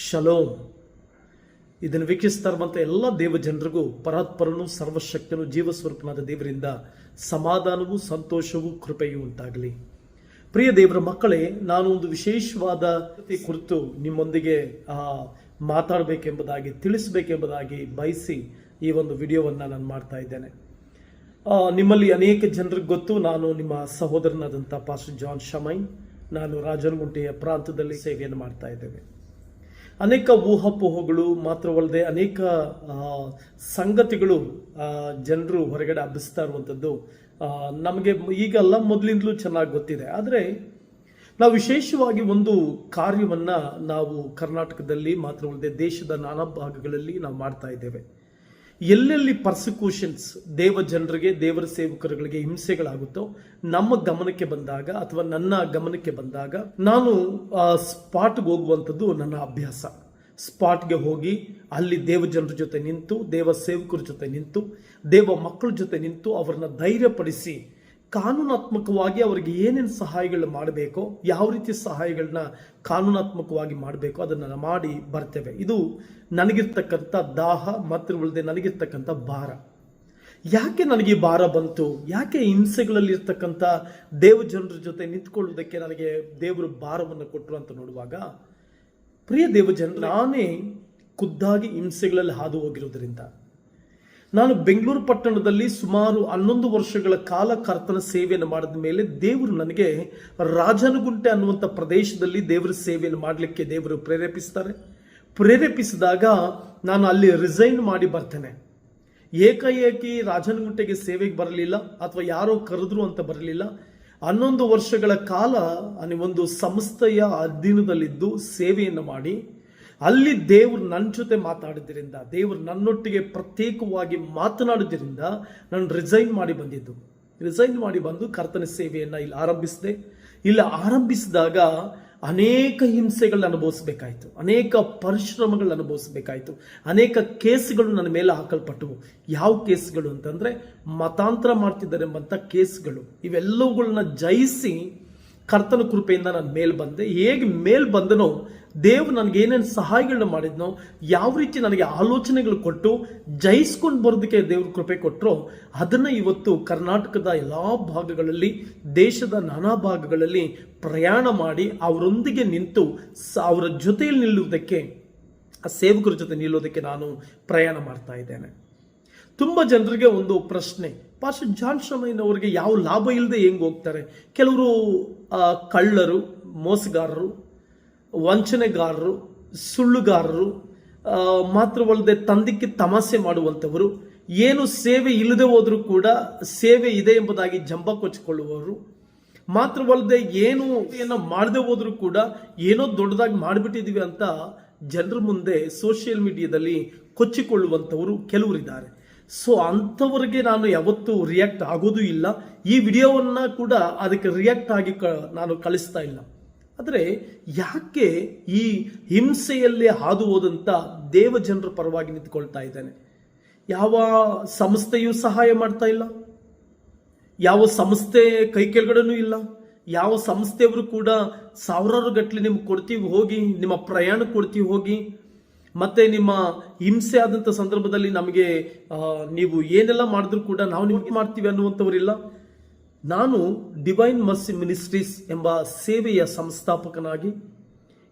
Shalom. ಇದನ್ನು ವೀಕ್ಷಿಸ್ತಾ ಇರುವಂಥ ಎಲ್ಲ ದೇವ ಜನರಿಗೂ, ಪರಾತ್ಪರನು, ಸರ್ವಶಕ್ತನು, ಜೀವಸ್ವರೂಪನಾದ ದೇವರಿಂದ ಸಮಾಧಾನವೂ, ಸಂತೋಷವೂ, ಕೃಪೆಯೂ ಉಂಟಾಗಲಿ. ಪ್ರಿಯ ದೇವರ ಮಕ್ಕಳೇ, ನಾನು ಒಂದು ವಿಶೇಷವಾದ ಕುರಿತು ನಿಮ್ಮೊಂದಿಗೆ ಮಾತಾಡಬೇಕೆಂಬುದಾಗಿ, ತಿಳಿಸಬೇಕೆಂಬುದಾಗಿ ಬಯಸಿ ಈ ಒಂದು ವಿಡಿಯೋವನ್ನು ನಾನು ಮಾಡ್ತಾ ಇದ್ದೇನೆ. ನಿಮ್ಮಲ್ಲಿ ಅನೇಕ ಜನರಿಗೆ ಗೊತ್ತು, ನಾನು ನಿಮ್ಮ ಸಹೋದರನಾದಂಥ ಪಾಸ್ಟರ್ ಜಾನ್ ಶಮೈನ್ ನಾನು ರಾಜನಗುಂಟೆಯ ಪ್ರಾಂತದಲ್ಲಿ ಸೇವೆಯನ್ನು ಮಾಡ್ತಾ ಇದ್ದೇವೆ ಅನೇಕ ಊಹಾಪೋಹಗಳು ಮಾತ್ರವಲ್ಲದೆ ಅನೇಕ ಸಂಗತಿಗಳು ಜನರು ಹೊರಗಡೆ ಹಬ್ಬಿಸ್ತಾ ಇರುವಂಥದ್ದು ನಮಗೆ ಈಗಲ್ಲ ಮೊದಲಿಂದಲೂ ಚೆನ್ನಾಗಿ ಗೊತ್ತಿದೆ. ಆದರೆ ನಾವು ವಿಶೇಷವಾಗಿ ಒಂದು ಕಾರ್ಯವನ್ನು ನಾವು ಕರ್ನಾಟಕದಲ್ಲಿ ಮಾತ್ರವಲ್ಲದೆ ದೇಶದ ನಾನಾ ಭಾಗಗಳಲ್ಲಿ ನಾವು ಮಾಡ್ತಾ ಇದ್ದೇವೆ. ಎಲ್ಲೆಲ್ಲಿ ಪರ್ಸಿಕ್ಯೂಷನ್ಸ್ ದೇವ ಜನರಿಗೆ, ದೇವರ ಸೇವಕರುಗಳಿಗೆ ಹಿಂಸೆಗಳಾಗುತ್ತೋ, ನಮ್ಮ ಗಮನಕ್ಕೆ ಬಂದಾಗ ಅಥವಾ ನನ್ನ ಗಮನಕ್ಕೆ ಬಂದಾಗ, ನಾನು ಸ್ಪಾಟ್ಗೆ ಹೋಗುವಂಥದ್ದು ನನ್ನ ಅಭ್ಯಾಸ. ಸ್ಪಾಟ್ಗೆ ಹೋಗಿ ಅಲ್ಲಿ ದೇವ ಜನರ ಜೊತೆ ನಿಂತು, ದೇವ ಸೇವಕರ ಜೊತೆ ನಿಂತು, ದೇವ ಮಕ್ಕಳ ಜೊತೆ ನಿಂತು ಅವರನ್ನ ಧೈರ್ಯಪಡಿಸಿ ಕಾನೂನಾತ್ಮಕವಾಗಿ ಅವರಿಗೆ ಏನೇನು ಸಹಾಯಗಳು ಮಾಡಬೇಕೋ, ಯಾವ ರೀತಿ ಸಹಾಯಗಳನ್ನ ಕಾನೂನಾತ್ಮಕವಾಗಿ ಮಾಡಬೇಕೋ ಅದನ್ನು ಮಾಡಿ ಬರ್ತೇವೆ. ಇದು ನನಗಿರ್ತಕ್ಕಂಥ ದಾಹ ಮಾತ್ರ ಉಳಿದೆ ನನಗಿರ್ತಕ್ಕಂಥ ಭಾರ. ಯಾಕೆ ನನಗೆ ಭಾರ ಬಂತು? ಯಾಕೆ ಹಿಂಸೆಗಳಲ್ಲಿ ಇರ್ತಕ್ಕಂಥ ದೇವ ಜನರ ಜೊತೆ ನಿಂತ್ಕೊಳ್ಳುವುದಕ್ಕೆ ನನಗೆ ದೇವರು ಭಾರವನ್ನು ಕೊಟ್ಟರು ಅಂತ ನೋಡುವಾಗ ಪ್ರಿಯ ದೇವ ನಾನೇ ಖುದ್ದಾಗಿ ಹಿಂಸೆಗಳಲ್ಲಿ ಹಾದು ಹೋಗಿರೋದ್ರಿಂದ ನಾನು ಬೆಂಗಳೂರು ಪಟ್ಟಣದಲ್ಲಿ ಸುಮಾರು ಹನ್ನೊಂದು ವರ್ಷಗಳ ಕಾಲ ಕರ್ತನ ಸೇವೆಯನ್ನು ಮಾಡಿದ ಮೇಲೆ ದೇವರು ನನಗೆ ರಾಜನಗುಂಟೆ ಅನ್ನುವಂಥ ಪ್ರದೇಶದಲ್ಲಿ ದೇವರ ಸೇವೆಯನ್ನು ಮಾಡಲಿಕ್ಕೆ ದೇವರು ಪ್ರೇರೇಪಿಸ್ತಾರೆ. ಪ್ರೇರೇಪಿಸಿದಾಗ ನಾನು ಅಲ್ಲಿ ರಿಸೈನ್ ಮಾಡಿ ಬರ್ತೇನೆ. ಏಕಾಏಕಿ ರಾಜನಗುಂಟೆಗೆ ಸೇವೆಗೆ ಬರಲಿಲ್ಲ ಅಥವಾ ಯಾರೋ ಕರೆದ್ರು ಅಂತ ಬರಲಿಲ್ಲ. ಹನ್ನೊಂದು ವರ್ಷಗಳ ಕಾಲ ಒಂದು ಸಂಸ್ಥೆಯ ಅಧೀನದಲ್ಲಿದ್ದು ಸೇವೆಯನ್ನು ಮಾಡಿ, ಅಲ್ಲಿ ದೇವರು ನನ್ನ ಜೊತೆ ಮಾತಾಡಿದ್ರಿಂದ, ದೇವರು ನನ್ನೊಟ್ಟಿಗೆ ಪ್ರತ್ಯೇಕವಾಗಿ ಮಾತನಾಡೋದ್ರಿಂದ ನಾನು ರಿಸೈನ್ ಮಾಡಿ ಬಂದಿದ್ದು. ರಿಸೈನ್ ಮಾಡಿ ಬಂದು ಕರ್ತನ ಸೇವೆಯನ್ನು ಇಲ್ಲಿ ಆರಂಭಿಸಿದೆ. ಇಲ್ಲಿ ಆರಂಭಿಸಿದಾಗ ಅನೇಕ ಹಿಂಸೆಗಳನ್ನ ಅನುಭವಿಸಬೇಕಾಯಿತು. ಅನೇಕ ಪರಿಶ್ರಮಗಳನ್ನ ಅನುಭವಿಸಬೇಕಾಯಿತು. ಅನೇಕ ಕೇಸ್ಗಳು ನನ್ನ ಮೇಲೆ ಹಾಕಲ್ಪಟ್ಟವು. ಯಾವ ಕೇಸ್ಗಳು ಅಂತಂದ್ರೆ ಮತಾಂತರ ಮಾಡ್ತಿದ್ದಾರೆ ಎಂಬಂಥ ಕೇಸ್ಗಳು. ಇವೆಲ್ಲವುಗಳನ್ನ ಜಯಿಸಿ ಕರ್ತನ ಕೃಪೆಯಿಂದ ನಾನು ಮೇಲೆ ಬಂದೆ. ಹೇಗೆ ಮೇಲೆ ಬಂದನೋ ದೇವ್ರು ನನಗೆ ಏನೇನು ಸಹಾಯಗಳನ್ನ ಮಾಡಿದ್ನೋ, ಯಾವ ರೀತಿ ನನಗೆ ಆಲೋಚನೆಗಳು ಕೊಟ್ಟು ಜಯಿಸ್ಕೊಂಡು ಬರೋದಕ್ಕೆ ದೇವ್ರ ಕೃಪೆ ಕೊಟ್ಟರೋ ಅದನ್ನು ಇವತ್ತು ಕರ್ನಾಟಕದ ಎಲ್ಲ ಭಾಗಗಳಲ್ಲಿ, ದೇಶದ ನಾನಾ ಭಾಗಗಳಲ್ಲಿ ಪ್ರಯಾಣ ಮಾಡಿ ಅವರೊಂದಿಗೆ ನಿಂತು ಅವರ ಜೊತೆಯಲ್ಲಿ ನಿಲ್ಲುವುದಕ್ಕೆ, ಆ ಸೇವಕರ ಜೊತೆ ನಿಲ್ಲೋದಕ್ಕೆ ನಾನು ಪ್ರಯಾಣ ಮಾಡ್ತಾ ಇದ್ದೇನೆ. ತುಂಬ ಜನರಿಗೆ ಒಂದು ಪ್ರಶ್ನೆ ಪಾಶ ಜಾನ್ ಶ್ರಮಯ್ಯನವರಿಗೆ ಯಾವ ಲಾಭ ಇಲ್ಲದೆ ಹೆಂಗೆ ಹೋಗ್ತಾರೆ? ಕೆಲವರು ಕಳ್ಳರು, ಮೋಸಗಾರರು ವಂಚನೆಗಾರರು, ಸುಳ್ಳುಗಾರರು ಮಾತ್ರವಲ್ಲದೆ ತಂದಿಕ್ಕೆ ತಮಾಸೆ ಮಾಡುವಂಥವರು, ಏನು ಸೇವೆ ಇಲ್ಲದೆ ಹೋದರೂ ಕೂಡ ಸೇವೆ ಇದೆ ಎಂಬುದಾಗಿ ಜಂಬ ಕೊಚ್ಚಿಕೊಳ್ಳುವವರು, ಮಾತ್ರವಲ್ಲದೆ ಏನು ಏನೋ ಮಾಡದೆ ಹೋದರೂ ಕೂಡ ಏನೋ ದೊಡ್ಡದಾಗಿ ಮಾಡಿಬಿಟ್ಟಿದ್ದೀವಿ ಅಂತ ಜನರ ಮುಂದೆ ಸೋಷಿಯಲ್ ಮೀಡಿಯಾದಲ್ಲಿ ಕೊಚ್ಚಿಕೊಳ್ಳುವಂಥವರು ಕೆಲವರಿದ್ದಾರೆ. ಸೊ ಅಂಥವರಿಗೆ ನಾನು ಯಾವತ್ತೂ ರಿಯಾಕ್ಟ್ ಆಗೋದೂ ಇಲ್ಲ. ಈ ವಿಡಿಯೋವನ್ನು ಕೂಡ ಅದಕ್ಕೆ ರಿಯಾಕ್ಟ್ ಆಗಿ ನಾನು ಕಳಿಸ್ತಾ ಇಲ್ಲ. ಆದರೆ ಯಾಕೆ ಈ ಹಿಂಸೆಯಲ್ಲೇ ಹಾದು ಹೋದಂಥ ದೇವ ಜನರ ಪರವಾಗಿ ನಿಂತ್ಕೊಳ್ತಾ ಇದ್ದಾನೆ? ಯಾವ ಸಂಸ್ಥೆಯೂ ಸಹಾಯ ಮಾಡ್ತಾ ಇಲ್ಲ? ಯಾವ ಸಂಸ್ಥೆ ಕೈ ಕೆಳಗಡೆನೂ ಇಲ್ಲ? ಯಾವ ಸಂಸ್ಥೆಯವರು ಕೂಡ ಸಾವಿರಾರು ಗಟ್ಟಲೆ ನಿಮ್ಗೆ ಕೊಡ್ತೀವಿ ಹೋಗಿ, ನಿಮ್ಮ ಪ್ರಯಾಣ ಕೊಡ್ತೀವಿ ಹೋಗಿ, ಮತ್ತೆ ನಿಮ್ಮ ಹಿಂಸೆ ಆದಂಥ ಸಂದರ್ಭದಲ್ಲಿ ನಮಗೆ ನೀವು ಏನೆಲ್ಲ ಮಾಡಿದ್ರು ಕೂಡ ನಾವು ನಿಮಗೆ ಮಾಡ್ತೀವಿ ಅನ್ನುವಂಥವರಿಲ್ಲ? ನಾನು ಡಿವೈನ್ ಮರ್ಸಿ ಮಿನಿಸ್ಟ್ರೀಸ್ ಎಂಬ ಸೇವೆಯ ಸಂಸ್ಥಾಪಕನಾಗಿ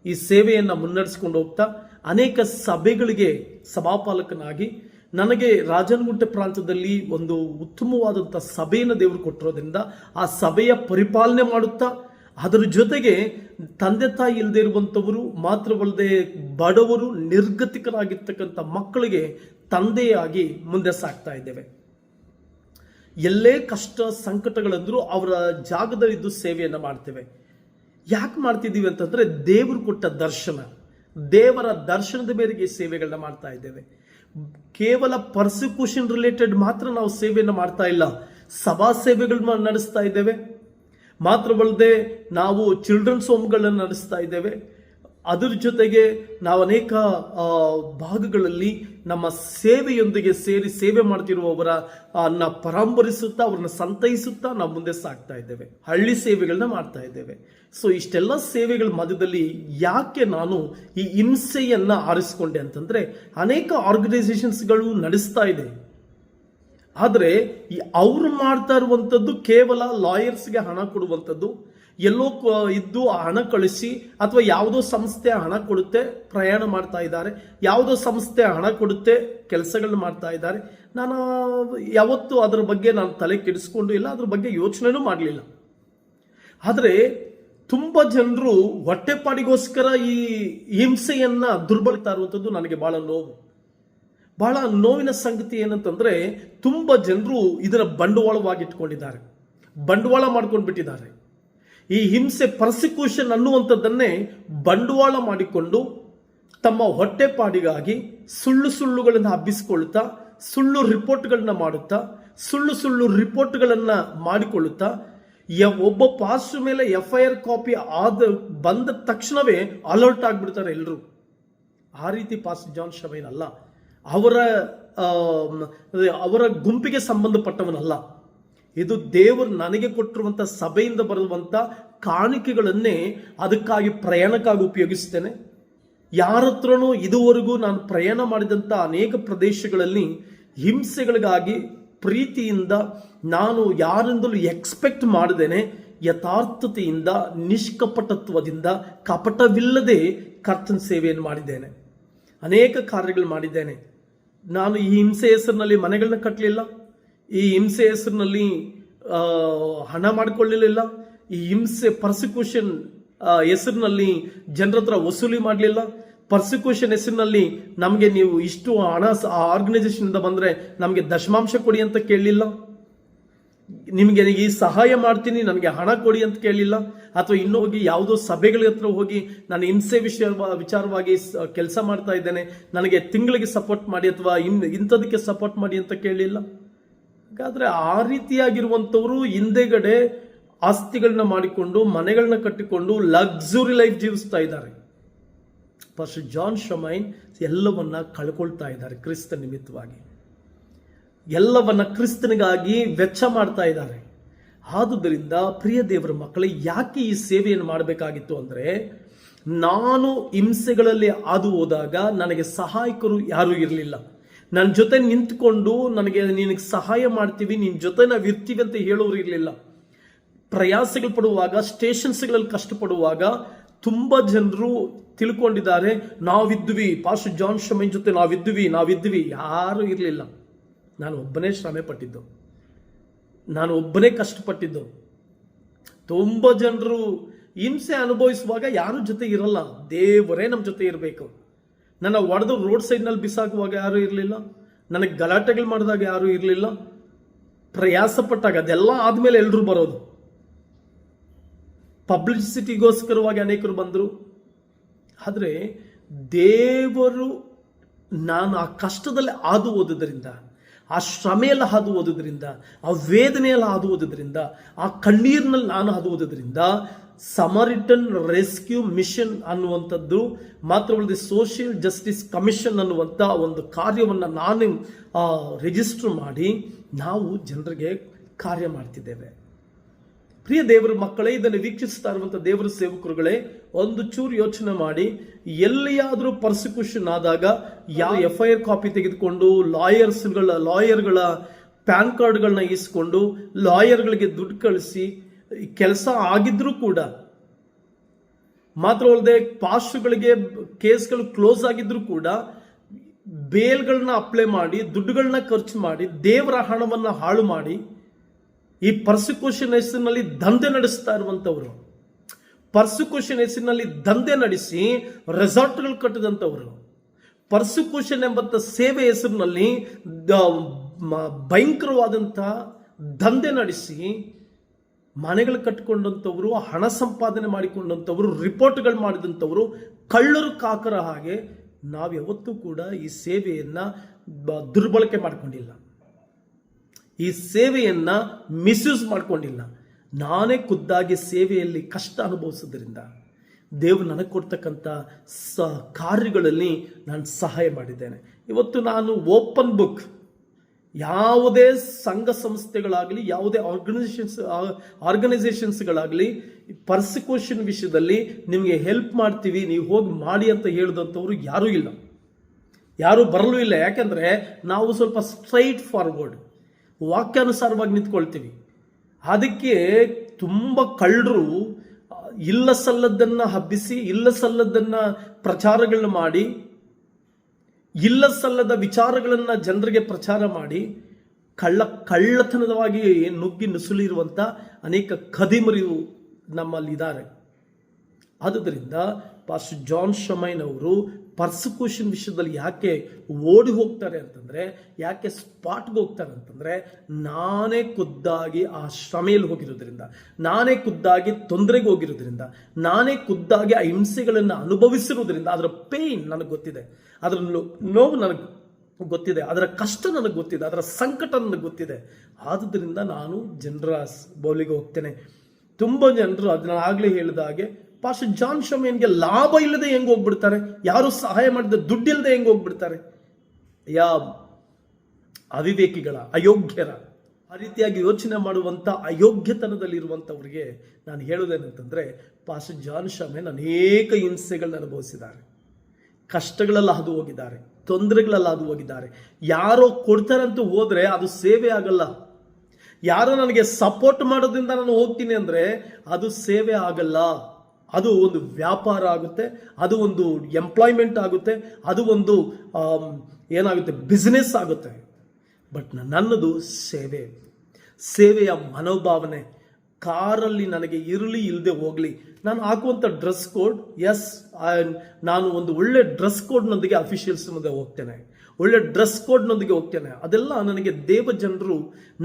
ಈ ಸೇವೆಯನ್ನು ಮುನ್ನಡೆಸಿಕೊಂಡು ಹೋಗ್ತಾ ಅನೇಕ ಸಭೆಗಳಿಗೆ ಸಭಾಪಾಲಕನಾಗಿ ನನಗೆ ರಾಜನಗುಂಟೆ ಪ್ರಾಂತದಲ್ಲಿ ಒಂದು ಉತ್ತಮವಾದಂಥ ಸಭೆಯನ್ನು ದೇವರು ಕೊಟ್ಟಿರೋದ್ರಿಂದ ಆ ಸಭೆಯ ಪರಿಪಾಲನೆ ಮಾಡುತ್ತಾ ಅದರ ಜೊತೆಗೆ ತಂದೆ ತಾಯಿ ಇಲ್ಲದೆ ಇರುವಂಥವರು ಮಾತ್ರವಲ್ಲದೆ ಬಡವರು ನಿರ್ಗತಿಕರಾಗಿರ್ತಕ್ಕಂಥ ಮಕ್ಕಳಿಗೆ ತಂದೆಯಾಗಿ ಮುಂದೆ ಸಾಕ್ತಾ ಇದ್ದೇವೆ. ಎಲ್ಲೇ ಕಷ್ಟ ಸಂಕಟಗಳಂದ್ರೂ ಅವರ ಜಾಗದಲ್ಲಿದ್ದು ಸೇವೆಯನ್ನು ಮಾಡ್ತೇವೆ. ಯಾಕೆ ಮಾಡ್ತಿದ್ದೀವಿ ಅಂತಂದ್ರೆ ದೇವರು ಕೊಟ್ಟ ದರ್ಶನ. ದೇವರ ದರ್ಶನದ ಮೇರೆಗೆ ಸೇವೆಗಳನ್ನ ಮಾಡ್ತಾ ಇದ್ದೇವೆ. ಕೇವಲ ಪರ್ಸಿಕ್ಯೂಷನ್ ರಿಲೇಟೆಡ್ ಮಾತ್ರ ನಾವು ಸೇವೆಯನ್ನು ಮಾಡ್ತಾ ಇಲ್ಲ. ಸಭಾ ಸೇವೆಗಳನ್ನ ನಡೆಸ್ತಾ ಇದ್ದೇವೆ. ಮಾತ್ರವಲ್ಲದೆ ನಾವು ಚಿಲ್ಡ್ರನ್ಸ್ ಹೋಮ್ಗಳನ್ನು ನಡೆಸ್ತಾ ಇದ್ದೇವೆ. ಅದರ ಜೊತೆಗೆ ನಾವು ಅನೇಕ ಭಾಗಗಳಲ್ಲಿ ನಮ್ಮ ಸೇವೆಯೊಂದಿಗೆ ಸೇರಿ ಸೇವೆ ಮಾಡ್ತಿರುವವರ ಅನ್ನ ಪರಂಬರಿಸುತ್ತಾ, ಅವ್ರನ್ನ ಸಂತೈಸುತ್ತಾ ನಾವು ಮುಂದೆ ಸಾಕ್ತಾ ಇದ್ದೇವೆ. ಹಳ್ಳಿ ಸೇವೆಗಳನ್ನ ಮಾಡ್ತಾ ಇದ್ದೇವೆ. ಸೊ ಇಷ್ಟೆಲ್ಲ ಸೇವೆಗಳ ಮಧ್ಯದಲ್ಲಿ ಯಾಕೆ ನಾನು ಈ ಹಿಂಸೆಯನ್ನು ಆರಿಸಿಕೊಂಡೆ ಅಂತಂದ್ರೆ, ಅನೇಕ ಆರ್ಗನೈಸೇಷನ್ಸ್ಗಳು ನಡೆಸ್ತಾ ಇದೆ. ಆದರೆ, ಈ ಅವ್ರು ಮಾಡ್ತಾ ಇರುವಂಥದ್ದು ಕೇವಲ ಲಾಯರ್ಸ್ಗೆ ಹಣ ಕೊಡುವಂಥದ್ದು ಎಲ್ಲೋ ಇದ್ದು ಹಣ ಕಳಿಸಿ ಅಥವಾ ಯಾವುದೋ ಸಂಸ್ಥೆ ಹಣ ಕೊಡುತ್ತೆ ಪ್ರಯಾಣ ಮಾಡ್ತಾ ಇದ್ದಾರೆ, ಯಾವುದೋ ಸಂಸ್ಥೆ ಹಣ ಕೊಡುತ್ತೆ ಕೆಲಸಗಳನ್ನ ಮಾಡ್ತಾ ಇದ್ದಾರೆ. ನಾನು ಯಾವತ್ತೂ ಅದರ ಬಗ್ಗೆ ನಾನು ತಲೆ ಕೆಡಿಸ್ಕೊಂಡು ಇಲ್ಲ, ಅದ್ರ ಬಗ್ಗೆ ಯೋಚನೆನೂ ಮಾಡಲಿಲ್ಲ. ಆದರೆ ತುಂಬ ಜನರು ಹೊಟ್ಟೆಪಾಡಿಗೋಸ್ಕರ ಈ ಹಿಂಸೆಯನ್ನು ದುರ್ಬಲ್ತಾ ಇರುವಂಥದ್ದು ನನಗೆ ಬಹಳ ನೋವು. ಬಹಳ ನೋವಿನ ಸಂಗತಿ ಏನಂತಂದ್ರೆ ತುಂಬ ಜನರು ಇದರ ಬಂಡವಾಳವಾಗಿ ಇಟ್ಕೊಂಡಿದ್ದಾರೆ ಬಂಡವಾಳ ಮಾಡ್ಕೊಂಡು ಬಿಟ್ಟಿದ್ದಾರೆ ಈ ಹಿಂಸೆ ಪರ್ಸಿಕ್ಯೂಷನ್ ಅನ್ನುವಂಥದ್ದನ್ನೇ ಬಂಡವಾಳ ಮಾಡಿಕೊಂಡು ತಮ್ಮ ಹೊಟ್ಟೆಪಾಡಿಗಾಗಿ ಸುಳ್ಳು ಸುಳ್ಳುಗಳನ್ನು ಹಬ್ಬಿಸಿಕೊಳ್ಳುತ್ತಾ ಸುಳ್ಳು ರಿಪೋರ್ಟ್ಗಳನ್ನ ಮಾಡುತ್ತಾ, ಸುಳ್ಳು ಸುಳ್ಳು ರಿಪೋರ್ಟ್ಗಳನ್ನು ಮಾಡಿಕೊಳ್ಳುತ್ತಾ, ಯ- ಒಬ್ಬ ಪಾಸ್ಟ್ ಮೇಲೆ ಎಫ್ ಐ ಆರ್ ಕಾಪಿ ಆದ ಬಂದ ತಕ್ಷಣವೇ ಅಲರ್ಟ್ ಆಗಿಬಿಡ್ತಾರೆ ಎಲ್ಲರೂ ಆ ರೀತಿ ಪಾಸ್ ಜಾನ್ ಶಮೈನ್ ಅಲ್ಲ. ಅವರ ಅವರ ಗುಂಪಿಗೆ ಸಂಬಂಧಪಟ್ಟವನಲ್ಲ. ಇದು ದೇವರು ನನಗೆ ಕೊಟ್ಟಿರುವಂತ ಸಭೆಯಿಂದ ಬರುವಂತ ಕಾಣಿಕೆಗಳನ್ನೇ ಅದಕ್ಕಾಗಿ ಪ್ರಯಾಣಕ್ಕಾಗಿ ಉಪಯೋಗಿಸ್ತೇನೆ. ಯಾರ ಹತ್ರನೂ ಇದುವರೆಗೂ ನಾನು ಪ್ರಯಾಣ ಮಾಡಿದಂಥ ಅನೇಕ ಪ್ರದೇಶಗಳಲ್ಲಿ ಹಿಂಸೆಗಳಿಗಾಗಿ ಪ್ರೀತಿಯಿಂದ ನಾನು ಯಾರಿಂದಲೂ ಎಕ್ಸ್ಪೆಕ್ಟ್ ಮಾಡದೇನೆ ಯಥಾರ್ಥತೆಯಿಂದ, ನಿಷ್ಕಪಟತ್ವದಿಂದ, ಕಪಟವಿಲ್ಲದೆ ಕರ್ತನ ಸೇವೆಯನ್ನು ಮಾಡಿದ್ದೇನೆ. ಅನೇಕ ಕಾರ್ಯಗಳು ಮಾಡಿದ್ದೇನೆ. ನಾನು ಈ ಹಿಂಸೆ ಹೆಸರಿನಲ್ಲಿ ಮನೆಗಳನ್ನ ಕಟ್ಟಲಿಲ್ಲ. ಈ ಹಿಂಸೆ ಹೆಸರಿನಲ್ಲಿ ಹಣ ಮಾಡಿಕೊಳ್ಳಲಿಲ್ಲ. ಈ ಹಿಂಸೆ ಪರ್ಸಿಕ್ಯೂಷನ್ ಹೆಸರಿನಲ್ಲಿ ಜನರ ಹತ್ರ ವಸೂಲಿ ಮಾಡಲಿಲ್ಲ. ಪರ್ಸಿಕ್ಯೂಷನ್ ಹೆಸರಿನಲ್ಲಿ ನಮಗೆ ನೀವು ಇಷ್ಟು ಹಣ ಆರ್ಗನೈಸೇಷನ್ ಇಂದ ಬಂದ್ರೆ ನಮಗೆ ದಶಮಾಂಶ ಕೊಡಿ ಅಂತ ಕೇಳಲಿಲ್ಲ. ನಿಮಗೆ ಈ ಸಹಾಯ ಮಾಡ್ತೀನಿ ನನಗೆ ಹಣ ಕೊಡಿ ಅಂತ ಕೇಳಲಿಲ್ಲ. ಅಥವಾ ಇನ್ನೂ ಹೋಗಿ ಯಾವುದೋ ಸಭೆಗಳ ಹತ್ರ ಹೋಗಿ ನಾನು ಹಿಂಸೆ ವಿಷಯ ವಿಚಾರವಾಗಿ ಕೆಲಸ ಮಾಡ್ತಾ ಇದ್ದೇನೆ. ನನಗೆ ತಿಂಗಳಿಗೆ ಸಪೋರ್ಟ್ ಮಾಡಿ ಅಥವಾ ಇನ್, ಇಂಥದಕ್ಕೆ ಸಪೋರ್ಟ್ ಮಾಡಿ ಅಂತ ಕೇಳಲಿಲ್ಲ. ಹಾಗಾದ್ರೆ ಆ ರೀತಿಯಾಗಿರುವಂಥವರು ಹಿಂದೆಗಡೆ ಆಸ್ತಿಗಳನ್ನ ಮಾಡಿಕೊಂಡು ಮನೆಗಳನ್ನ ಕಟ್ಟಿಕೊಂಡು ಲಕ್ಸುರಿ ಲೈಫ್ ಜೀವಿಸ್ತಾ ಇದ್ದಾರೆ. ಫಸ್ಟ್ ಜಾನ್ ಶಮೈನ್ ಎಲ್ಲವನ್ನ ಕಳ್ಕೊಳ್ತಾ ಇದ್ದಾರೆ ಕ್ರಿಸ್ತ ನಿಮಿತ್ತವಾಗಿ. ಎಲ್ಲವನ್ನ ಕ್ರಿಸ್ತನಿಗಾಗಿ ವೆಚ್ಚ ಮಾಡ್ತಾ ಇದ್ದಾರೆ. ಆದುದರಿಂದ ಪ್ರಿಯ ದೇವರ ಮಕ್ಕಳೇ, ಯಾಕೆ ಈ ಸೇವೆಯನ್ನು ಮಾಡಬೇಕಾಗಿತ್ತು ಅಂದ್ರೆ, ನಾನು ಹಿಂಸೆಗಳಲ್ಲಿ ಹಾದು ಹೋದಾಗ ನನಗೆ ಸಹಾಯಕರು ಯಾರೂ ಇರಲಿಲ್ಲ. ನನ್ನ ಜೊತೆ ನಿಂತ್ಕೊಂಡು ನನಗೆ ನಿನಗೆ ಸಹಾಯ ಮಾಡ್ತೀವಿ ನಿನ್ನ ಜೊತೆ ನಾವು ಇರ್ತೀವಿ ಅಂತ ಹೇಳೋರು ಇರಲಿಲ್ಲ. ಪ್ರಯಾಸಗಳು ಪಡುವಾಗ ಸ್ಟೇಷನ್ಸ್ಗಳಲ್ಲಿ ಕಷ್ಟಪಡುವಾಗ ತುಂಬ ಜನರು ತಿಳ್ಕೊಂಡಿದ್ದಾರೆ ನಾವಿದ್ವಿ ಪಾಸ್ಟ್ ಜಾನ್ ಶಮೈನ್ ಜೊತೆ ನಾವಿದ್ವಿ ನಾವಿದ್ವಿ ಯಾರೂ ಇರಲಿಲ್ಲ. ನಾನು ಒಬ್ಬನೇ ಶ್ರಮೆ ಪಟ್ಟಿದ್ದು. ನಾನು ಒಬ್ಬನೇ ಕಷ್ಟಪಟ್ಟಿದ್ದು. ತುಂಬ ಜನರು ಹಿಂಸೆ ಅನುಭವಿಸುವಾಗ ಯಾರು ಜೊತೆ ಇರಲ್ಲ. ದೇವರೇ ನಮ್ಮ ಜೊತೆ ಇರಬೇಕು. ನನ್ನ ಒಡೆದು ರೋಡ್ ಸೈಡ್ನಲ್ಲಿ ಬಿಸಾಕುವಾಗ ಯಾರೂ ಇರಲಿಲ್ಲ. ನನಗೆ ಗಲಾಟೆಗಳು ಮಾಡಿದಾಗ ಯಾರೂ ಇರಲಿಲ್ಲ. ಪ್ರಯಾಸ ಪಟ್ಟಾಗ ಅದೆಲ್ಲ ಆದಮೇಲೆ ಎಲ್ಲರೂ ಬರೋದು. ಪಬ್ಲಿಸಿಟಿಗೋಸ್ಕರವಾಗಿ ಅನೇಕರು ಬಂದರು. ಆದರೆ ದೇವರು ನಾನು ಆ ಕಷ್ಟದಲ್ಲಿ ಆದು ಓದೋದ್ರಿಂದ ಆ ಶ್ರಮೆಯಲ್ಲಿ ಹಾದು ಓದೋದ್ರಿಂದ ಆ ವೇದನೆಯಲ್ಲಿ ಹಾದು ಓದೋದ್ರಿಂದ ಆ ಕಣ್ಣೀರಿನಲ್ಲಿ ನಾನು ಹಾದು ಓದೋದ್ರಿಂದ ಸಮರಿಟನ್ ರೆಸ್ಕ್ಯೂ ಮಿಷನ್ ಅನ್ನುವಂಥದ್ದು ಮಾತ್ರವಲ್ಲದೆ ಸೋಷಿಯಲ್ ಜಸ್ಟಿಸ್ ಕಮಿಷನ್ ಅನ್ನುವಂಥ ಒಂದು ಕಾರ್ಯವನ್ನು ನಾನು ರಿಜಿಸ್ಟರ್ ಮಾಡಿ ನಾವು ಜನರಿಗೆ ಕಾರ್ಯ ಮಾಡ್ತಿದ್ದೇವೆ. ಪ್ರಿಯ ದೇವರ ಮಕ್ಕಳೇ, ಇದನ್ನು ವೀಕ್ಷಿಸ್ತಾ ಇರುವಂಥ ದೇವರ ಸೇವಕರುಗಳೇ, ಒಂದು ಚೂರು ಯೋಚನೆ ಮಾಡಿ. ಎಲ್ಲಿಯಾದರೂ ಪರ್ಸಿಕ್ಯೂಷನ್ ಆದಾಗ ಯಾವ ಎಫ್ ಐ ಆರ್ ಕಾಪಿ ತೆಗೆದುಕೊಂಡು ಲಾಯರ್ಸ್ಗಳ ಲಾಯರ್ಗಳ ಪ್ಯಾನ್ ಕಾರ್ಡ್ಗಳನ್ನ ಇಸ್ಕೊಂಡು ಲಾಯರ್ಗಳಿಗೆ ದುಡ್ಡು ಕಳಿಸಿ, ಕೆಲಸ ಆಗಿದ್ರೂ ಕೂಡ ಮಾತ್ರವಲ್ಲದೆ ಪಾಸ್ಟ್ಗಳಿಗೆ ಕೇಸ್ಗಳು ಕ್ಲೋಸ್ ಆಗಿದ್ರೂ ಕೂಡ ಬೇಲ್ಗಳನ್ನ ಅಪ್ಲೈ ಮಾಡಿ, ದುಡ್ಡುಗಳನ್ನ ಖರ್ಚು ಮಾಡಿ, ದೇವರ ಹಣವನ್ನ ಹಾಳು ಮಾಡಿ ಈ ಪರ್ಸಿಕ್ಯೂಷನ್ ಹೆಸರಿನಲ್ಲಿ ದಂಧೆ ನಡೆಸ್ತಾ ಇರುವಂಥವ್ರು. ಪರ್ಸಿಕ್ಯೂಷನ್ ಹೆಸರಿನಲ್ಲಿ ದಂಧೆ ನಡೆಸಿ ರೆಸಾರ್ಟ್ಗಳು ಕಟ್ಟಿದಂಥವ್ರು. ಪರ್ಸಿಕ್ಯೂಷನ್ ಎಂಬಂಥ ಸೇವೆ ಹೆಸರಿನಲ್ಲಿ ಭಯಂಕರವಾದಂಥ ದಂಧೆ ನಡೆಸಿ ಮನೆಗಳು ಕಟ್ಕೊಂಡಂಥವ್ರು ಹಣ ಸಂಪಾದನೆ ಮಾಡಿಕೊಂಡಂಥವ್ರು ರಿಪೋರ್ಟ್ಗಳು ಮಾಡಿದಂಥವ್ರು ಕಳ್ಳರು ಕಾಕರ ಹಾಗೆ ನಾವು ಯಾವತ್ತೂ ಕೂಡ ಈ ಸೇವೆಯನ್ನು ದುರ್ಬಳಕೆ ಮಾಡಿಕೊಂಡಿಲ್ಲ. ಈ ಸೇವೆಯನ್ನ ಮಿಸ್ಯೂಸ್ ಮಾಡ್ಕೊಂಡಿಲ್ಲ. ನಾನೇ ಖುದ್ದಾಗಿ ಸೇವೆಯಲ್ಲಿ ಕಷ್ಟ ಅನುಭವಿಸೋದ್ರಿಂದ ದೇವರು ನನಗೆ ಕೊಡ್ತಕ್ಕಂಥ ಸ ಕಾರ್ಯಗಳಲ್ಲಿ ನಾನು ಸಹಾಯ ಮಾಡಿದ್ದೇನೆ. ಇವತ್ತು ನಾನು ಓಪನ್ ಬುಕ್, ಯಾವುದೇ ಸಂಘ ಸಂಸ್ಥೆಗಳಾಗಲಿ, ಯಾವುದೇ ಆರ್ಗನೈಸೇಷನ್ಸ್ ಆರ್ಗನೈಸೇಷನ್ಸ್ಗಳಾಗಲಿ, ಪರ್ಸಿಕ್ಯೂಷನ್ ವಿಷಯದಲ್ಲಿ ನಿಮಗೆ ಹೆಲ್ಪ್ ಮಾಡ್ತೀವಿ, ನೀವು ಹೋಗಿ ಮಾಡಿ ಅಂತ ಹೇಳಿದಂಥವ್ರು ಯಾರೂ ಇಲ್ಲ. ಯಾರೂ ಬರಲೂ ಇಲ್ಲ. ಯಾಕೆಂದರೆ ನಾವು ಸ್ವಲ್ಪ ಸ್ಟ್ರೈಟ್ ಫಾರ್ವರ್ಡ್. ವಾಕ್ಯಾನುಸಾರವಾಗಿ ನಿಂತ್ಕೊಳ್ತೀವಿ. ಅದಕ್ಕೆ ತುಂಬ ಕಳ್ಳರು ಇಲ್ಲ ಸಲ್ಲದ್ದನ್ನು ಹಬ್ಬಿಸಿ ಇಲ್ಲ ಸಲ್ಲದ್ದನ್ನು ಪ್ರಚಾರಗಳನ್ನ ಮಾಡಿ ಇಲ್ಲ ಸಲ್ಲದ ವಿಚಾರಗಳನ್ನು ಜನರಿಗೆ ಪ್ರಚಾರ ಮಾಡಿ, ಕಳ್ಳ ಕಳ್ಳತನದವಾಗಿ ನುಗ್ಗಿ ನುಸುಳಿರುವಂಥ ಅನೇಕ ಕದಿಮರಿಯು ನಮ್ಮಲ್ಲಿದ್ದಾರೆ. ಆದುದರಿಂದ ಪಾಸ್ಟರ್ ಜಾನ್ ಶಮೈನ್ ಅವರು ಪರ್ಸಿಕ್ಯೂಷನ್ ವಿಷಯದಲ್ಲಿ ಯಾಕೆ ಓಡಿ ಹೋಗ್ತಾರೆ ಅಂತಂದ್ರೆ, ಯಾಕೆ ಸ್ಪಾಟ್ಗೆ ಹೋಗ್ತಾರೆ ಅಂತಂದ್ರೆ, ನಾನೇ ಖುದ್ದಾಗಿ ಆ ಶ್ರಮೆಯಲ್ಲಿ ಹೋಗಿರೋದ್ರಿಂದ, ನಾನೇ ಖುದ್ದಾಗಿ ತೊಂದರೆಗೆ ಹೋಗಿರೋದ್ರಿಂದ, ನಾನೇ ಖುದ್ದಾಗಿ ಆ ಹಿಂಸೆಗಳನ್ನು ಅನುಭವಿಸಿರೋದ್ರಿಂದ ಅದರ ಪೇಯ್ನ್ ನನಗೆ ಗೊತ್ತಿದೆ. ಅದರ ನೋವು ನನಗೆ ಗೊತ್ತಿದೆ. ಅದರ ಕಷ್ಟ ನನಗೆ ಗೊತ್ತಿದೆ. ಅದರ ಸಂಕಟ ನನಗೆ ಗೊತ್ತಿದೆ. ಆದ್ದರಿಂದ ನಾನು ಜನರ ಬೌಲಿಗೆ ಹೋಗ್ತೇನೆ. ತುಂಬ ಜನರು ಅದನ್ನ ಆಗಲೇ ಹೇಳಿದ ಹಾಗೆ ಪಾಶ ಜಾನ್ ಶಮೇನ್ಗೆ ಲಾಭ ಇಲ್ಲದೆ ಹೆಂಗ್ ಹೋಗ್ಬಿಡ್ತಾರೆ? ಯಾರು ಸಹಾಯ ಮಾಡಿದ ದುಡ್ಡಿಲ್ಲದೆ ಹೆಂಗ್ ಹೋಗ್ಬಿಡ್ತಾರೆ? ಯಾ ಅವಿವೇಕಿಗಳ, ಅಯೋಗ್ಯರ, ಆ ರೀತಿಯಾಗಿ ಯೋಚನೆ ಮಾಡುವಂಥ ಅಯೋಗ್ಯತನದಲ್ಲಿರುವಂಥವ್ರಿಗೆ ನಾನು ಹೇಳೋದೇನಂತಂದರೆ ಪಾಶ ಜಾನ್ ಶಮೇನ್ ಅನೇಕ ಹಿಂಸೆಗಳನ್ನ ಅನುಭವಿಸಿದ್ದಾರೆ. ಕಷ್ಟಗಳೆಲ್ಲ ಹಾದು ಹೋಗಿದ್ದಾರೆ, ತೊಂದರೆಗಳೆಲ್ಲ ಹಾದು ಹೋಗಿದ್ದಾರೆ. ಯಾರೋ ಕೊಡ್ತಾರಂತ ಹೋದರೆ ಅದು ಸೇವೆ ಆಗಲ್ಲ. ಯಾರೋ ನನಗೆ ಸಪೋರ್ಟ್ ಮಾಡೋದ್ರಿಂದ ನಾನು ಹೋಗ್ತೀನಿ ಅಂದ್ರೆ ಅದು ಸೇವೆ ಆಗಲ್ಲ. ಅದು ಒಂದು ವ್ಯಾಪಾರ ಆಗುತ್ತೆ, ಅದು ಒಂದು ಎಂಪ್ಲಾಯ್ಮೆಂಟ್ ಆಗುತ್ತೆ, ಅದು ಒಂದು ಏನಾಗುತ್ತೆ ಬಿಸ್ನೆಸ್ ಆಗುತ್ತೆ. ಬಟ್ ನನ್ನದು ಸೇವೆ. ಸೇವೆಯ ಮನೋಭಾವನೆ, ಕಾರಲ್ಲಿ ನನಗೆ ಇರಲಿ ಇಲ್ಲದೆ ಹೋಗಲಿ, ನಾನು ಹಾಕುವಂಥ ಡ್ರೆಸ್ ಕೋಡ್ ಎಸ್ ನಾನು ಒಂದು ಒಳ್ಳೆ ಡ್ರೆಸ್ ಕೋಡ್ನೊಂದಿಗೆ ಅಫಿಷಿಯಲ್ಸ್ ಮುಂದೆ ಹೋಗ್ತೇನೆ. ಒಳ್ಳೆ ಡ್ರೆಸ್ ಕೋಡ್ನೊಂದಿಗೆ ಹೋಗ್ತೇನೆ. ಅದೆಲ್ಲ ನನಗೆ ದೇವ ಜನರು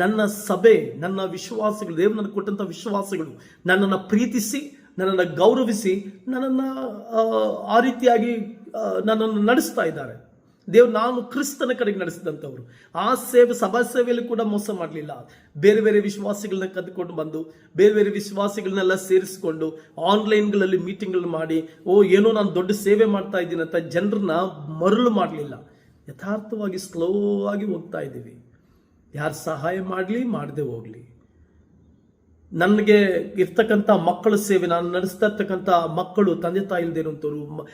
ನನ್ನ ಸಭೆ, ನನ್ನ ವಿಶ್ವಾಸಗಳು ದೇವರು ನನಗೆ ಕೊಟ್ಟಂಥ ವಿಶ್ವಾಸಗಳು ನನ್ನನ್ನು ಪ್ರೀತಿಸಿ ನನ್ನನ್ನು ಗೌರವಿಸಿ ನನ್ನನ್ನು ಆ, ರೀತಿಯಾಗಿ ನನ್ನನ್ನು ನಡೆಸ್ತಾ ಇದ್ದಾರೆ. ದೇವ್ರು ನಾನು ಕ್ರಿಸ್ತನ ಕಡೆಗೆ ನಡೆಸಿದಂಥವ್ರು. ಆ ಸೇವೆ ಸಭಾ ಸೇವೆಯಲ್ಲಿ ಕೂಡ ಮೋಸ ಮಾಡಲಿಲ್ಲ. ಬೇರೆ ಬೇರೆ ವಿಶ್ವಾಸಿಗಳನ್ನ ಕದ್ದುಕೊಂಡು ಬಂದು ಬೇರೆ ಬೇರೆ ವಿಶ್ವಾಸಿಗಳನ್ನೆಲ್ಲ ಸೇರಿಸಿಕೊಂಡು ಆನ್ಲೈನ್ಗಳಲ್ಲಿ ಮೀಟಿಂಗ್ಗಳು ಮಾಡಿ ಓ ಏನೋ ನಾನು ದೊಡ್ಡ ಸೇವೆ ಮಾಡ್ತಾ ಇದ್ದೀನಿ ಅಂತ ಜನರನ್ನ ಮರಳು ಮಾಡಲಿಲ್ಲ. ಯಥಾರ್ಥವಾಗಿ ಸ್ಲೋ ಆಗಿ ಹೋಗ್ತಾ ಇದ್ದೀವಿ. ಯಾರು ಸಹಾಯ ಮಾಡಲಿ ಮಾಡದೆ ಹೋಗಲಿ. ನನಗೆ ಇರ್ತಕ್ಕಂಥ ಮಕ್ಕಳ ಸೇವೆ, ನಾನು ನಡೆಸ್ತಾ ಇರ್ತಕ್ಕಂಥ ಮಕ್ಕಳು ತಂದೆ ತಾಯಿ ಮ-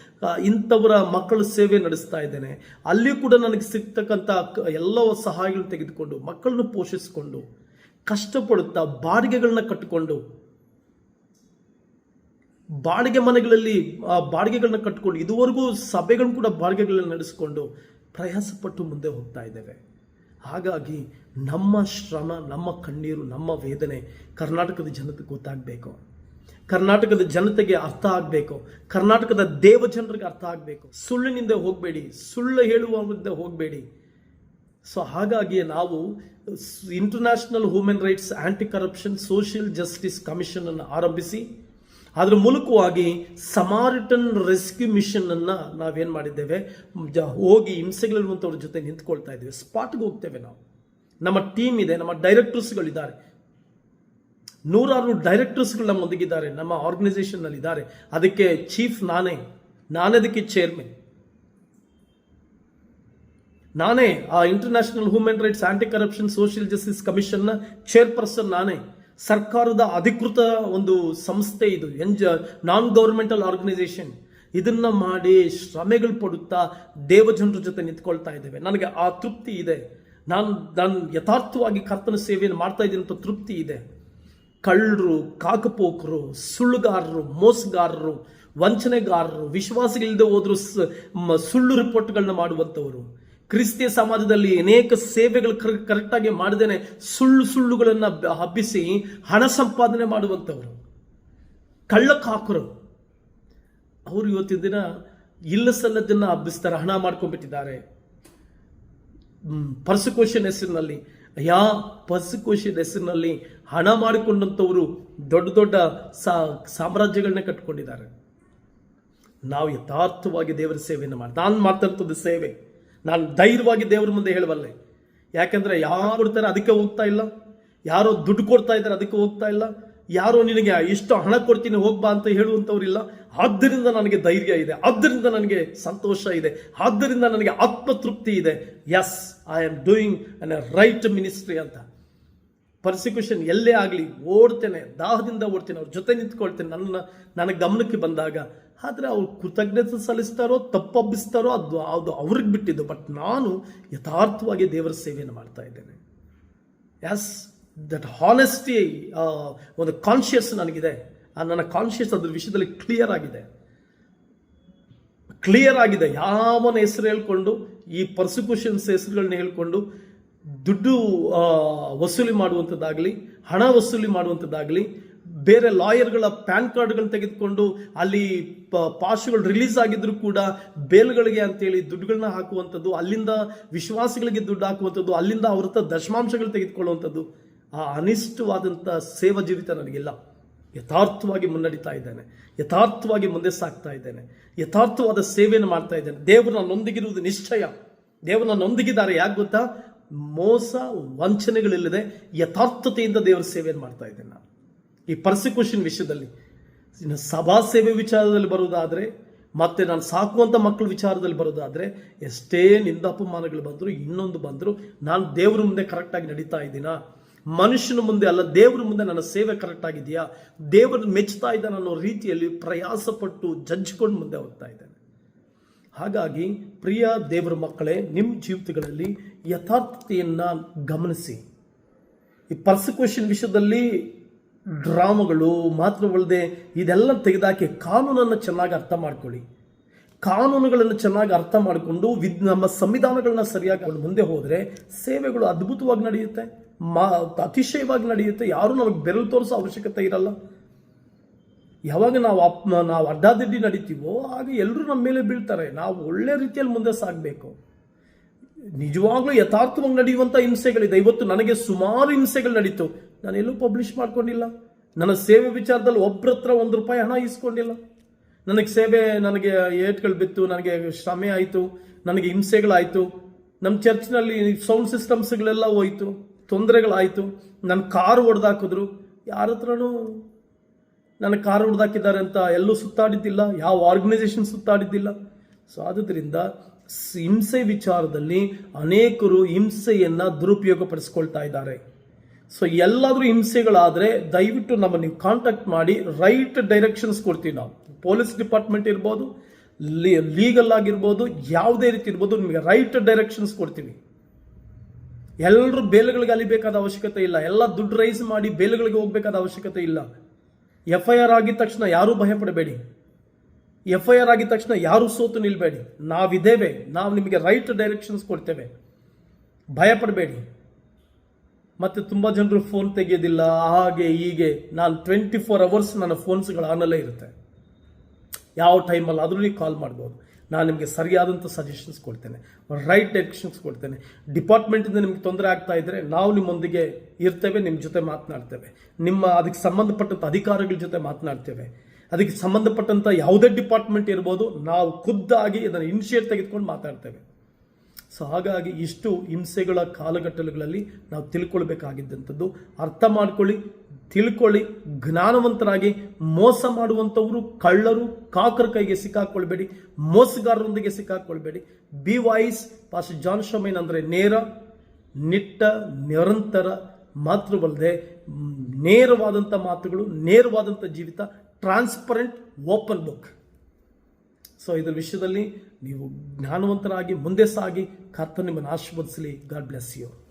ಇಂಥವರ ಮಕ್ಕಳ ಸೇವೆ ನಡೆಸ್ತಾ ಇದ್ದೇನೆ. ಅಲ್ಲಿ ಕೂಡ ನನಗೆ ಸಿಗ್ತಕ್ಕಂಥ ಎಲ್ಲ ಸಹಾಯಗಳು ತೆಗೆದುಕೊಂಡು, ಮಕ್ಕಳನ್ನು ಪೋಷಿಸಿಕೊಂಡು, ಕಷ್ಟಪಡುತ್ತಾ ಬಾಡಿಗೆಗಳನ್ನ ಕಟ್ಟಿಕೊಂಡು, ಬಾಡಿಗೆ ಮನೆಗಳಲ್ಲಿ, ಆ, ಬಾಡಿಗೆಗಳನ್ನ ಕಟ್ಟಿಕೊಂಡು, ಇದುವರೆಗೂ ಸಭೆಗಳನ್ನು ಕೂಡ ಬಾಡಿಗೆಗಳನ್ನ ನಡೆಸಿಕೊಂಡು ಪ್ರಯಾಸಪಟ್ಟು ಮುಂದೆ ಹೋಗ್ತಾ ಇದ್ದೇವೆ. ಹಾಗಾಗಿ ನಮ್ಮ ಶ್ರಮ, ನಮ್ಮ ಕಣ್ಣೀರು, ನಮ್ಮ ವೇದನೆ ಕರ್ನಾಟಕದ ಜನತೆಗೆ ಗೊತ್ತಾಗಬೇಕು. ಕರ್ನಾಟಕದ ಜನತೆಗೆ ಅರ್ಥ ಆಗಬೇಕು. ಕರ್ನಾಟಕದ ದೇವ ಜನರಿಗೆ ಅರ್ಥ ಆಗಬೇಕು. ಸುಳ್ಳಿನಿಂದ ಹೋಗಬೇಡಿ, ಸುಳ್ಳು ಹೇಳುವವರಿಂದ ಹೋಗಬೇಡಿ. ಸೊ ಹಾಗಾಗಿ ನಾವು international human rights anti corruption social justice ಕಮಿಷನನ್ನು ಆರಂಭಿಸಿ ಅದರ ಮೂಲಕವಾಗಿ ಸಮಾರಿಟನ್ ರೆಸ್ಕ್ಯೂ ಮಿಷನ್ ನಾವೇನು ಮಾಡಿದ್ದೇವೆ? ಹೋಗಿ ಹಿಂಸೆಗಳಿರುವಂಥವ್ರ ಜೊತೆ ನಿಂತ್ಕೊಳ್ತಾ ಇದ್ದೇವೆ. ಸ್ಪಾಟ್ಗೆ ಹೋಗ್ತೇವೆ ನಾವು. ನಮ್ಮ ಟೀಮ್ ಇದೆ, ನಮ್ಮ ಡೈರೆಕ್ಟರ್ಸ್ಗಳಿದ್ದಾರೆ. ನೂರಾರು ಡೈರೆಕ್ಟರ್ಸ್ಗಳು ನಮ್ಮೊಂದಿಗಿದ್ದಾರೆ ನಮ್ಮ ಆರ್ಗನೈಸೇಷನ್ನಲ್ಲಿದ್ದಾರೆ. ಅದಕ್ಕೆ ಚೀಫ್ ನಾನೇ. ನಾನೇ ಅದಕ್ಕೆ ಚೇರ್ಮನ್. ನಾನೇ ಆ international human rights anti corruption social justice ಕಮಿಷನ್ನ chairperson ನಾನೇ. ಸರ್ಕಾರದ ಅಧಿಕೃತ ಒಂದು ಸಂಸ್ಥೆ ಇದು ಎಂಜ ನಾನ್ ಗೌರ್ಮೆಂಟಲ್ ಆರ್ಗನೈಸೇಷನ್ ಇದನ್ನ ಮಾಡಿ ಶ್ರಮೆಗಳು ಪಡುತ್ತಾ ದೇವಜನರ ಜೊತೆ ನಿಂತ್ಕೊಳ್ತಾ ಇದ್ದೇವೆ. ನನಗೆ ಆ ತೃಪ್ತಿ ಇದೆ. ನಾನು ನಾನು ಯಥಾರ್ಥವಾಗಿ ಕರ್ತನ ಸೇವೆಯನ್ನು ಮಾಡ್ತಾ ಇದ್ದೀನಿ ಅಂತ ತೃಪ್ತಿ ಇದೆ. ಕಳ್ಳರು, ಕಾಕಪೋಕರು, ಸುಳ್ಳುಗಾರರು, ಮೋಸಗಾರರು, ವಂಚನೆಗಾರರು, ವಿಶ್ವಾಸಗಳಿಲ್ಲದೆ ಹೋದ್ರು ಸುಳ್ಳು ರಿಪೋರ್ಟ್ಗಳನ್ನ ಮಾಡುವಂಥವರು. ಕ್ರಿಸ್ತಿಯ ಸಮಾಜದಲ್ಲಿ ಅನೇಕ ಸೇವೆಗಳು ಕರೆಕ್ಟಾಗಿ ಮಾಡದೇನೆ ಸುಳ್ಳು ಸುಳ್ಳುಗಳನ್ನು ಹಬ್ಬಿಸಿ ಹಣ ಸಂಪಾದನೆ ಮಾಡುವಂಥವರು. ಕಳ್ಳಕಾಕರು ಅವರು ಇವತ್ತಿನ ದಿನ ಇಲ್ಲ ಸಲ್ಲದನ್ನ ಹಬ್ಬಿಸ್ತಾರೆ, ಹಣ ಮಾಡ್ಕೊಂಡ್ಬಿಟ್ಟಿದ್ದಾರೆ. ಪರ್ಸಿಕೋಶನ್ ಹೆಸರಿನಲ್ಲಿ. ಯಾ ಪರ್ಸಿಕೋಶನ್ ಹೆಸರಿನಲ್ಲಿ ಹಣ ಮಾಡಿಕೊಂಡಂಥವರು ದೊಡ್ಡ ದೊಡ್ಡ ಸಾ- ಸಾಮ್ರಾಜ್ಯಗಳನ್ನ ಕಟ್ಕೊಂಡಿದ್ದಾರೆ. ನಾವು ಯಥಾರ್ಥವಾಗಿ ದೇವರ ಸೇವೆಯನ್ನು ಮಾಡಿ, ನಾನು ಮಾತಾಡ್ತದ್ದು ಸೇವೆ. ನಾನು ಧೈರ್ಯವಾಗಿ ದೇವರ ಮುಂದೆ ಹೇಳಬಲ್ಲೆ. ಯಾಕೆಂದರೆ ಯಾರು ಇರ್ತಾರೆ ಅದಕ್ಕೆ ಹೋಗ್ತಾ ಇಲ್ಲ. ಯಾರೋ ದುಡ್ಡು ಕೊಡ್ತಾ ಇದ್ದಾರೆ ಅದಕ್ಕೆ ಹೋಗ್ತಾ ಇಲ್ಲ. ಯಾರೋ ನಿನಗೆ ಇಷ್ಟು ಹಣ ಕೊಡ್ತೀನಿ ಹೋಗ್ಬಾ ಅಂತ ಹೇಳುವಂಥವ್ರಿಲ್ಲ. ಆದ್ದರಿಂದ ನನಗೆ ಧೈರ್ಯ ಇದೆ. ಆದ್ದರಿಂದ ನನಗೆ ಸಂತೋಷ ಇದೆ. ಆದ್ದರಿಂದ ನನಗೆ ಆತ್ಮತೃಪ್ತಿ ಇದೆ. Yes I am doing an right ministry ಅಂತ. ಪರ್ಸಿಕ್ಯೂಷನ್ ಎಲ್ಲೇ ಆಗಲಿ, ಓಡ್ತೇನೆ, ದಾಹದಿಂದ ಓಡ್ತೇನೆ, ಅವ್ರ ಜೊತೆ ನಿಂತ್ಕೊಳ್ತೇನೆ, ನನ್ನ ನನ್ನ ಗಮನಕ್ಕೆ ಬಂದಾಗ ಆದರೆ ಅವ್ರು ಕೃತಜ್ಞತೆ ಸಲ್ಲಿಸ್ತಾರೋ ತಪ್ಪಬ್ಬಿಸ್ತಾರೋ ಅದು ಅದು ಅವ್ರಿಗೆ ಬಿಟ್ಟಿದ್ದು. ಬಟ್ ನಾನು ಯಥಾರ್ಥವಾಗಿ ದೇವರ ಸೇವೆಯನ್ನು ಮಾಡ್ತಾ ಇದ್ದೇನೆ. ಎಸ್ ದಟ್ ಹಾನೆಸ್ಟಿ ಒಂದು ಕಾನ್ಷಿಯಸ್ ನನಗಿದೆ. ನನ್ನ ಕಾನ್ಷಿಯಸ್ ಅದ್ರ ವಿಷಯದಲ್ಲಿ ಕ್ಲಿಯರ್ ಆಗಿದೆ. ಕ್ಲಿಯರ್ ಆಗಿದೆ. ಯಾವನ ಹೆಸರು ಹೇಳ್ಕೊಂಡು, ಈ ಪರ್ಸಿಕ್ಯೂಷನ್ಸ್ ಹೆಸರುಗಳನ್ನ ಹೇಳ್ಕೊಂಡು, ದುಡ್ಡು ವಸೂಲಿ ಮಾಡುವಂಥದ್ದಾಗಲಿ ಹಣ ವಸೂಲಿ ಮಾಡುವಂಥದ್ದಾಗಲಿ ಬೇರೆ ಲಾಯರ್ಗಳ ಪ್ಯಾನ್ ಕಾರ್ಡ್ಗಳನ್ನ ತೆಗೆದುಕೊಂಡು ಅಲ್ಲಿ ಪಾಶುಗಳು ರಿಲೀಸ್ ಆಗಿದ್ರು ಕೂಡ ಬೇಲ್ಗಳಿಗೆ ಅಂತೇಳಿ ದುಡ್ಡುಗಳನ್ನ ಹಾಕುವಂಥದ್ದು, ಅಲ್ಲಿಂದ ವಿಶ್ವಾಸಿಗಳಿಗೆ ದುಡ್ಡು ಹಾಕುವಂಥದ್ದು, ಅಲ್ಲಿಂದ ಅವ್ರ ಹತ್ರ ದಶಮಾಂಶಗಳು ತೆಗೆದುಕೊಳ್ಳುವಂಥದ್ದು, ಆ ಅನಿಷ್ಟವಾದಂಥ ಸೇವಾ ಜೀವಿತ ನನಗಿಲ್ಲ. ಯಥಾರ್ಥವಾಗಿ ಮುನ್ನಡೀತಾ ಇದ್ದೇನೆ. ಯಥಾರ್ಥವಾಗಿ ಮುಂದೆ ಸಾಗ್ತಾ ಇದ್ದೇನೆ. ಯಥಾರ್ಥವಾದ ಸೇವೆಯನ್ನು ಮಾಡ್ತಾ ಇದ್ದೇನೆ. ದೇವರು ನನ್ನೊಂದಿಗಿರುವುದು ನಿಶ್ಚಯ. ದೇವರು ನನ್ನೊಂದಿಗಿದ್ದಾರೆ. ಯಾಕೆ ಗೊತ್ತಾ? ಮೋಸ, ವಂಚನೆಗಳಿಲ್ಲದೆ ಯಥಾರ್ಥತೆಯಿಂದ ದೇವರ ಸೇವೆಯನ್ನು ಮಾಡ್ತಾ ಇದ್ದೇನೆ. ನಾನು ಈ ಪರ್ಸಿಕ್ಯೂಷನ್ ವಿಷಯದಲ್ಲಿ. ಇನ್ನು ಸಭಾ ಸೇವೆ ವಿಚಾರದಲ್ಲಿ ಬರುವುದಾದರೆ, ಮತ್ತೆ ನಾನು ಸಾಕುವಂಥ ಮಕ್ಕಳ ವಿಚಾರದಲ್ಲಿ ಬರೋದಾದರೆ ಎಷ್ಟೇ ನಿಂದ ಅಪಮಾನಗಳು ಬಂದರೂ, ಇನ್ನೊಂದು ಬಂದರೂ, ನಾನು ದೇವ್ರ ಮುಂದೆ ಕರೆಕ್ಟಾಗಿ ನಡೀತಾ ಇದ್ದೀನಾ? ಮನುಷ್ಯನ ಮುಂದೆ ಅಲ್ಲ, ದೇವರ ಮುಂದೆ ನನ್ನ ಸೇವೆ ಕರೆಕ್ಟ್ ಆಗಿದೆಯಾ? ದೇವರು ಮೆಚ್ಚುತ್ತಾ ಇದ್ದಾನೆ ಅನ್ನೋ ರೀತಿಯಲ್ಲಿ ಪ್ರಯಾಸಪಟ್ಟು ಜಜ್ಜಿಕೊಂಡು ಜಜ್ಕೊಂಡು ಮುಂದೆ ಹೋಗ್ತಾ ಇದ್ದೇನೆ. ಹಾಗಾಗಿ ಪ್ರಿಯ ದೇವರ ಮಕ್ಕಳೇ ನಿಮ್ಮ ಜೀವಿತಗಳಲ್ಲಿ ಯಥಾರ್ಥತೆಯನ್ನು ಗಮನಿಸಿ. ಈ ಪರ್ಸಿಕ್ಯೂಷನ್ ವಿಷಯದಲ್ಲಿ ಡ್ರಾಮಗಳು ಮಾತ್ರವಲ್ಲದೆ ಇದೆಲ್ಲ ತೆಗೆದಾಕಿ ಕಾನೂನನ್ನು ಚೆನ್ನಾಗಿ ಅರ್ಥ ಮಾಡ್ಕೊಳ್ಳಿ. ಕಾನೂನುಗಳನ್ನು ಚೆನ್ನಾಗಿ ಅರ್ಥ ಮಾಡಿಕೊಂಡು ವಿದ್ ನಮ್ಮ ಸಂವಿಧಾನಗಳನ್ನ ಸರಿಯಾಗಿ ಮುಂದೆ ಹೋದರೆ ಸೇವೆಗಳು ಅದ್ಭುತವಾಗಿ ನಡೆಯುತ್ತೆ. ಮಾ, ಅತಿಶಯವಾಗಿ ನಡೆಯುತ್ತೆ. ಯಾರೂ ನಮಗೆ ಬೆರಳು ತೋರಿಸೋ ಅವಶ್ಯಕತೆ ಇರಲ್ಲ. ಯಾವಾಗ ನಾವು ಅಪ್, ನಾವು ಅಡ್ಡಾದಿಡ್ಡಿ ನಡೀತೀವೋ ಆಗ ಎಲ್ಲರೂ ನಮ್ಮ ಮೇಲೆ ಬೀಳ್ತಾರೆ. ನಾವು ಒಳ್ಳೆ ರೀತಿಯಲ್ಲಿ ಮುಂದೆ ಸಾಗಬೇಕು. ನಿಜವಾಗ್ಲೂ ಯಥಾರ್ಥವಾಗಿ ನಡೆಯುವಂಥ ಹಿಂಸೆಗಳಿದೆ. ಇವತ್ತು ನನಗೆ ಸುಮಾರು ಹಿಂಸೆಗಳು ನಡೀತು. ನಾನು ಎಲ್ಲೂ ಪಬ್ಲಿಷ್ ಮಾಡ್ಕೊಂಡಿಲ್ಲ. ನನ್ನ ಸೇವೆ ವಿಚಾರದಲ್ಲಿ ಒಬ್ಬರ ಹತ್ರ ಒಂದು ರೂಪಾಯಿ ಹಣ ಇಸ್ಕೊಂಡಿಲ್ಲ ನನಗೆ ಸೇವೆ, ನನಗೆ ಏಟ್ಗಳು ಬಿತ್ತು, ನನಗೆ ಶ್ರಮೆ ಆಯಿತು, ನನಗೆ ಹಿಂಸೆಗಳಾಯಿತು. ನಮ್ಮ ಚರ್ಚ್ನಲ್ಲಿ ಸೌಂಡ್ ಸಿಸ್ಟಮ್ಸ್ಗಳೆಲ್ಲ ಹೋಯಿತು, ತೊಂದರೆಗಳಾಯಿತು. ನನ್ನ ಕಾರು ಹೊಡೆದಾಕಿದ್ರು ಯಾರ ಹತ್ರನೂ ನನ್ನ ಕಾರು ಹೊಡೆದಾಕಿದ್ದಾರೆ ಅಂತ ಎಲ್ಲೂ ಸುತ್ತಾಡಿದ್ದಿಲ್ಲ, ಯಾವ ಆರ್ಗನೈಸೇಷನ್ ಸುತ್ತಾಡಿದ್ದಿಲ್ಲ. ಸೊ ಆದುದರಿಂದ ಹಿಂಸೆ ವಿಚಾರದಲ್ಲಿ ಅನೇಕರು ಹಿಂಸೆಯನ್ನು ದುರುಪಯೋಗ ಪಡಿಸ್ಕೊಳ್ತಾ ಇದ್ದಾರೆ. ಸೊ ಎಲ್ಲಾದರೂ ಹಿಂಸೆಗಳಾದರೆ ದಯವಿಟ್ಟು ನಮ್ಮ ನೀವು ಕಾಂಟ್ಯಾಕ್ಟ್ ಮಾಡಿ ರೈಟ್ ಡೈರೆಕ್ಷನ್ಸ್ ಕೊಡ್ತೀವಿ ನಾವು. ಪೊಲೀಸ್ ಡಿಪಾರ್ಟ್ಮೆಂಟ್ ಇರ್ಬೋದು ಲೀಗಲ್ ಆಗಿರ್ಬೋದು, ಯಾವುದೇ ರೀತಿ ಇರ್ಬೋದು ನಿಮಗೆ ರೈಟ್ ಡೈರೆಕ್ಷನ್ಸ್ ಕೊಡ್ತೀವಿ. ಎಲ್ಲರೂ ಬೇಲೆಗಳಿಗೆ ಅಲಿಬೇಕಾದ ಅವಶ್ಯಕತೆ ಇಲ್ಲ. ಎಲ್ಲ ದುಡ್ಡು ರೈಸ್ ಮಾಡಿ ಬೇಲೆಗಳಿಗೆ ಹೋಗ್ಬೇಕಾದ ಅವಶ್ಯಕತೆ ಇಲ್ಲ. ಎಫ್ ಐ ಆರ್ ಆಗಿದ ತಕ್ಷಣ ಯಾರೂ ಭಯಪಡಬೇಡಿ. ಎಫ್ ಐ ಆರ್ ಆಗಿದ ತಕ್ಷಣ ಯಾರೂ ಸೋತು ನಿಲ್ಲಬೇಡಿ ನಾವಿದ್ದೇವೆ. ನಾವು ನಿಮಗೆ ರೈಟ್ ಡೈರೆಕ್ಷನ್ಸ್ ಕೊಡ್ತೇವೆ. ಭಯಪಡಬೇಡಿ. ಮತ್ತೆ ತುಂಬ ಜನರು ಫೋನ್ ತೆಗೆಯೋದಿಲ್ಲ ಹಾಗೆ, ಹೀಗೆ. ನಾನು ಟ್ವೆಂಟಿ ಫೋರ್ ಅವರ್ಸ್ ನನ್ನ ಫೋನ್ಸ್ಗಳು ಆನಲ್ಲೇ ಇರುತ್ತೆ. ಯಾವ ಟೈಮಲ್ಲಿ ಆದರೂ ನೀವು ಕಾಲ್ ಮಾಡ್ಬೋದು. ನಾನು ನಿಮಗೆ ಸರಿಯಾದಂಥ ಸಜೆಷನ್ಸ್ ಕೊಡ್ತೇನೆ. ರೈಟ್ ಡೈರೆಕ್ಷನ್ಸ್ ಕೊಡ್ತೇನೆ. ಡಿಪಾರ್ಟ್ಮೆಂಟಿಂದ ನಿಮ್ಗೆ ತೊಂದರೆ ಆಗ್ತಾ ಇದ್ದರೆ ನಾವು ನಿಮ್ಮೊಂದಿಗೆ ಇರ್ತೇವೆ ನಿಮ್ಮ ಜೊತೆ ಮಾತನಾಡ್ತೇವೆ. ನಿಮ್ಮ ಅದಕ್ಕೆ ಸಂಬಂಧಪಟ್ಟಂಥ ಅಧಿಕಾರಿಗಳ ಜೊತೆ ಮಾತನಾಡ್ತೇವೆ. ಅದಕ್ಕೆ ಸಂಬಂಧಪಟ್ಟಂಥ ಯಾವುದೇ ಡಿಪಾರ್ಟ್ಮೆಂಟ್ ಇರ್ಬೋದು, ನಾವು ಖುದ್ದಾಗಿ ಇದನ್ನು ಇನಿಷಿಯೇಟ್ ತೆಗೆದುಕೊಂಡು ಮಾತಾಡ್ತೇವೆ. ಸೊ ಹಾಗಾಗಿ ಇಷ್ಟು ಹಿಂಸೆಗಳ ಕಾಲಘಟ್ಟಗಳಲ್ಲಿ ನಾವು ತಿಳ್ಕೊಳ್ಬೇಕಾಗಿದ್ದಂಥದ್ದು. ಅರ್ಥ ಮಾಡ್ಕೊಳ್ಳಿ ತಿಳ್ಕೊಳ್ಳಿ ಜ್ಞಾನವಂತರಾಗಿ ಮೋಸ ಮಾಡುವಂಥವರು ಕಳ್ಳರು ಕಾಕರ ಕೈಗೆ ಸಿಕ್ಕಾಕೊಳ್ಬೇಡಿ ಮೋಸಗಾರರೊಂದಿಗೆ ಸಿಕ್ಕಾಕೊಳ್ಬೇಡಿ. ಬಿ ವಾಯ್ಸ್ ಪಾಸ್ ಜಾನ್ ಶಮೈನ್ ಅಂದರೆ ನೇರ ನಿಟ್ಟ ನಿರಂತರ ಮಾತ್ರವಲ್ಲದೆ ಮ್, ನೇರವಾದಂಥ ಮಾತುಗಳು ನೇರವಾದಂಥ ಜೀವಿತ ಟ್ರಾನ್ಸ್ಪರೆಂಟ್ ಓಪನ್ ಬುಕ್ ಸೊ ಇದರ ವಿಷಯದಲ್ಲಿ ನೀವು ಜ್ಞಾನವಂತರಾಗಿ ಮುಂದೆ ಸಾಗಿ ಕರ್ತ ನಿಮ್ಮನ್ನು ಆಶೀರ್ವದಿಸಲಿ. God bless you